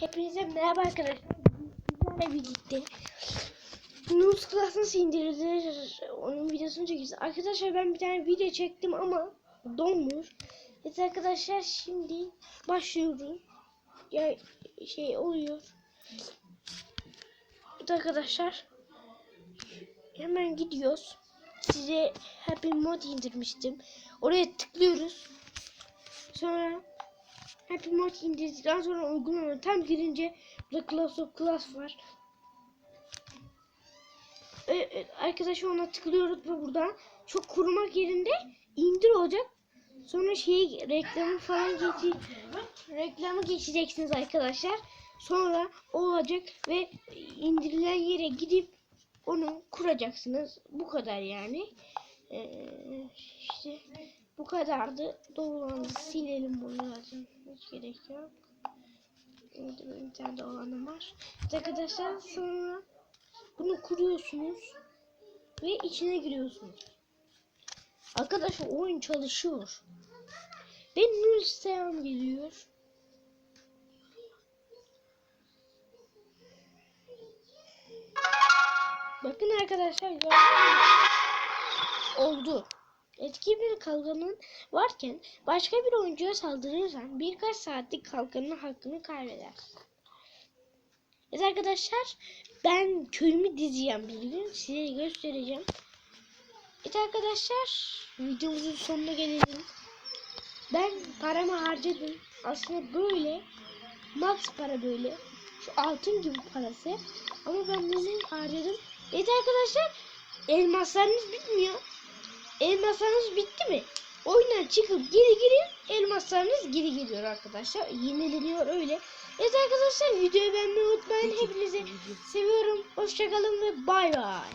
Hepinize merhaba arkadaşlar. Bizlerle birlikte News Class nasıl onun videosunu çekeceğiz. Arkadaşlar ben bir tane video çektim ama donmuş. Evet arkadaşlar şimdi başlıyoruz. Ya şey oluyor. Evet arkadaşlar hemen gidiyoruz. Size Happy Mod indirmiştim. Oraya tıklıyoruz. Sonra Happy Mod indirdikten sonra uygulama tam girince burada Class of Class var. Evet, arkadaşlar ona tıklıyoruz ve buradan çok kurumak yerinde indir olacak. Sonra şey reklamı falan geçi reklamı geçeceksiniz arkadaşlar. Sonra olacak ve indirilen yere gidip onu kuracaksınız. Bu kadar yani. Ee, işte kadardı. Dolandı. Silelim bunu zaten. Hiç gerek yok. Benim bir dolanım var. Evet arkadaşlar sonra bunu kuruyorsunuz ve içine giriyorsunuz. Arkadaşlar oyun çalışıyor. Ve nul selam geliyor. Bakın arkadaşlar gördünüz oldu. Etki bir kalkanın varken başka bir oyuncuya saldırırsan birkaç saatlik kalkanın hakkını kaybeder. Evet arkadaşlar ben köyümü dizeceğim bir gün size göstereceğim. Evet arkadaşlar videomuzun sonuna gelelim. Ben paramı harcadım. Aslında böyle max para böyle. Şu altın gibi parası. Ama ben bunu harcadım. Evet arkadaşlar elmaslarınız bitmiyor. Elmaslarınız bitti mi? Oyundan çıkıp geri girin. Elmaslarınız geri geliyor arkadaşlar. Yenileniyor öyle. Evet arkadaşlar videoyu beğenmeyi unutmayın. Hepinizi seviyorum. Hoşçakalın ve bay bay.